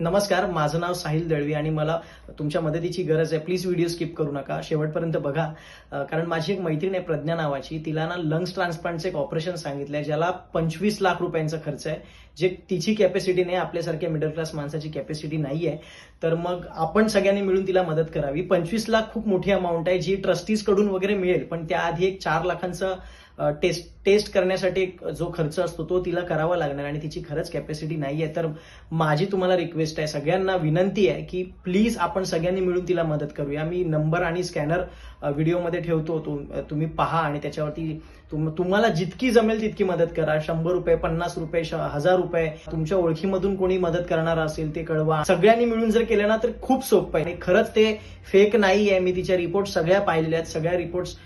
नमस्कार माझं नाव साहिल दळवी आणि मला तुमच्या मदतीची गरज आहे. प्लीज व्हिडिओ स्किप करू नका. शेवटपर्यंत बघा. कारण माझी एक मैत्रीण आहे प्रज्ञा नावाची. तिला ना लंग्स ट्रान्सप्लांटचं एक ऑपरेशन सांगितलंय ज्याला पंचवीस लाख रुपयांचा खर्च आहे. जे तिची कॅपॅसिटी नाही आपल्यासारख्या मिडल क्लास माणसाची कॅपॅसिटी नाही आहे तर मग आपण सगळ्यांनी मिळून तिला मदत करावी. पंचवीस लाख खूप मोठी अमाऊंट आहे जी ट्रस्टीजकडून वगैरे मिळेल. पण त्याआधी एक चार लाखांचं टेस्ट टेस्ट करण्यासाठी जो खर्च असतो तो तिला करावा लागणार आणि तिची खरंच कॅपॅसिटी नाही आहे तर माझी तुम्हाला रिक्वेस्ट आहे सगळ्यांना विनंती आहे की प्लीज आपण सगळ्यांनी मिळून तिला मदत करूया. मी नंबर आणि स्कॅनर व्हिडिओमध्ये ठेवतो. तुम्ही पहा आणि त्याच्यावरती तुम- तुम्हाला जितकी जमेल तितकी मदत करा. शंभर रुपये पन्नास रुपये श- हजार रुपये तुमच्या ओळखीमधून कोणी मदत करणार असेल ते कळवा. सगळ्यांनी मिळून जर केलं ना तर खूप सोपं आहे. आणि खरंच ते फेक नाही आहे मी तिच्या रिपोर्ट सगळ्या पाहिलेल्या आहेत. सगळ्या रिपोर्ट्स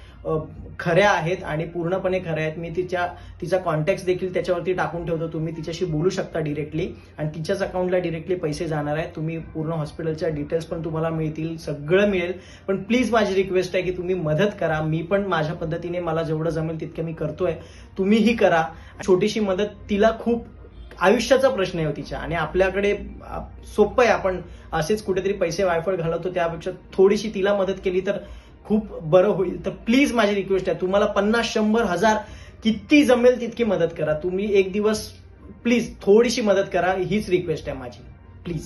खऱ्या आहेत आणि पूर्णपणे खऱ्या आहेत. मी तिच्या तिचा कॉन्टॅक्ट देखील त्याच्यावरती टाकून ठेवतो. तुम्ही तिच्याशी बोलू शकता डिरेक्टली आणि तिच्याच अकाउंटला डिरेक्टली पैसे जाणार आहेत. तुम्ही पूर्ण हॉस्पिटलच्या डिटेल्स पण तुम्हाला मिळतील सगळं मिळेल. पण प्लीज माझी रिक्वेस्ट आहे की तुम्ही मदत करा. मी पण माझ्या पद्धतीने मला जेवढं जमेल तितकं मी करतोय. तुम्हीही करा. छोटीशी मदत तिला खूप आयुष्याचा प्रश्न आहे हो तिच्या. आणि आपल्याकडे सोपं आहे. आपण असेच कुठेतरी पैसे वायफळ घालवतो त्यापेक्षा थोडीशी तिला मदत केली तर खूप बरं होईल. तर प्लीज माझी रिक्वेस्ट आहे तुम्हाला पन्नास शंभर हजार किती जमेल तितकी मदत करा. तुम्ही एक दिवस प्लीज थोडीशी मदत करा हीच रिक्वेस्ट आहे माझी.